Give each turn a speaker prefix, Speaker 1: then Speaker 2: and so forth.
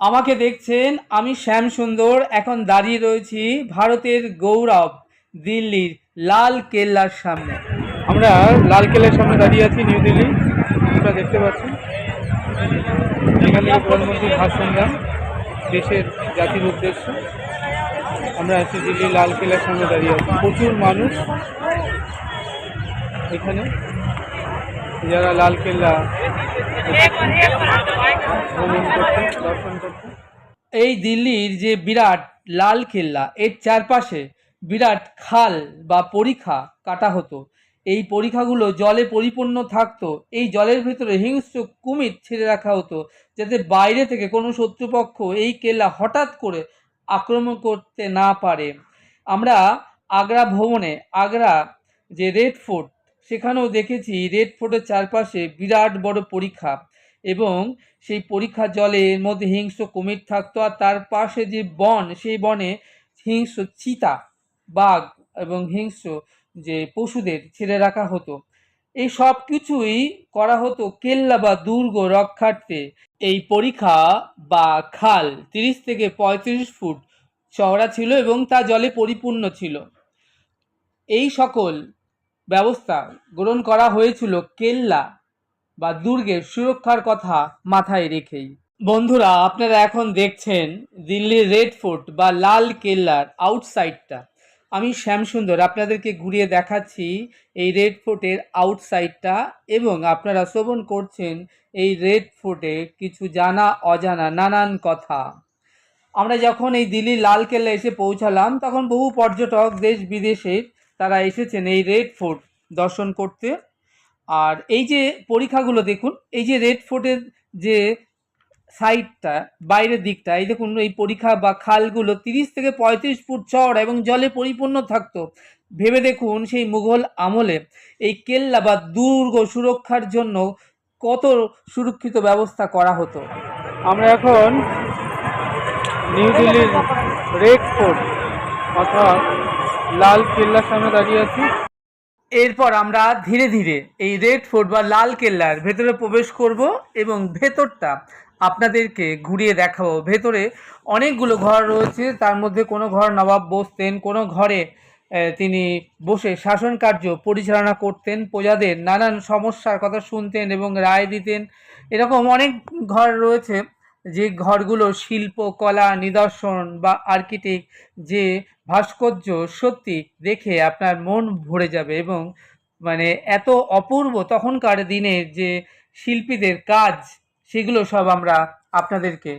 Speaker 1: আমাকে দেখছেন আমি শ্যাম সুন্দর, এখন দাঁড়িয়ে রয়েছি ভারতের গৌরব, দিল্লির লাল কেল্লার সামনে। আমরা লাল কেল্লার সামনে দাঁড়িয়ে আছি, নিউ দিল্লি। আমরা দেখতে পাচ্ছেন এখানে প্রধানমন্ত্রী ভাষণ দেন দেশের জাতির উদ্দেশ্যে। আমরা আছি দিল্লি লাল কেল্লার সামনে দাঁড়িয়ে আছি। প্রচুর মানুষ এখানে। যারা লাল কেল্লা ভ্রমণ করতে দর্শন করতে এই দিল্লির যে বিরাট লাল কেল্লা, এর চারপাশে বিরাট খাল বা পরীক্ষা কাটা হতো। এই পরীক্ষাগুলো জলে পরিপূর্ণ থাকতো। এই জলের ভিতরে হিংস্র কুমির ছেড়ে রাখা হতো, যাতে বাইরে থেকে কোনো শত্রুপক্ষ এই কেল্লা হঠাৎ করে আক্রমণ করতে না পারে। আমরা আগ্রা ভ্রমণে, আগ্রা যে রেড ফোর্ট, সেখানেও দেখেছি রেড ফোর্টের চারপাশে বিরাট বড় পরীক্ষা এবং সেই পরীক্ষা জলের মধ্যে হিংস্র কুমির থাকতো আর তার পাশে যে বন, সেই বনে হিংস্র চিতা, বাঘ এবং হিংস্র যে পশুদের ছেড়ে রাখা হতো। এই সব কিছুই করা হতো কেল্লা বা দুর্গ রক্ষার্থে। এই পরীক্ষা বা খাল তিরিশ থেকে পঁয়ত্রিশ ফুট চওড়া ছিল এবং তা জলে পরিপূর্ণ ছিল। এই সকল ব্যবস্থা গ্রহণ করা হয়েছিল কেল্লা বা দুর্গের সুরক্ষার কথা মাথায় রেখেই। বন্ধুরা, আপনারা এখন দেখছেন দিল্লির রেড ফোর্ট বা লাল কেল্লার আউটসাইডটা আমি শ্যামসুন্দর, আপনাদেরকে ঘুরিয়ে দেখাচ্ছি এই রেড ফোর্টের আউটসাইডটা এবং আপনারা শ্রবণ করছেন এই রেড ফোর্টে কিছু জানা, অজানা, নানান কথা। আমরা যখন এই দিল্লির লাল কেল্লা এসে পৌঁছালাম, তখন বহু পর্যটক দেশ বিদেশের তারা এসেছেন এই রেড ফোর্ট দর্শন করতে। আর এই যে পরীক্ষাগুলো দেখুন, এই যে রেড ফোর্টের যে সাইডটা বাইরের দিকটা, এই দেখুন, এই পরীক্ষা বা খালগুলো তিরিশ থেকে পঁয়ত্রিশ ফুট চওড়া এবং জলে পরিপূর্ণ থাকতো। ভেবে দেখুন সেই মুঘল আমলে এই কেল্লা বা দুর্গ সুরক্ষার জন্য কত সুরক্ষিত ব্যবস্থা করা হতো। আমরা এখন নিউ দিল্লির রেড ফোর্ট অর্থাৎ লাল কেল্লার সামনে দাঁড়িয়ে আছি। এরপর আমরা ধীরে ধীরে এই রেড ফোর্ট বা লাল কেল্লার ভেতরে প্রবেশ করব এবং ভেতরটা আপনাদেরকে ঘুরিয়ে দেখাবো। ভেতরে অনেকগুলো ঘর রয়েছে, তার মধ্যে কোনো ঘর নবাব বসতেন, কোনো ঘরে তিনি বসে শাসন কার্য পরিচালনা করতেন, প্রজাদের নানান সমস্যার কথা শুনতেন এবং রায় দিতেন। এরকম অনেক ঘর রয়েছে। যে ঘরগুলো শিল্প, কলা, নিদর্শন বা আর্কিটেক যে ভাস্কর্য সত্যি দেখে আপনার মন ভরে যাবে এবং মানে এত অপূর্ব তখনকার দিনের যে শিল্পীদের কাজ, সেগুলো সব আমরা আপনাদেরকে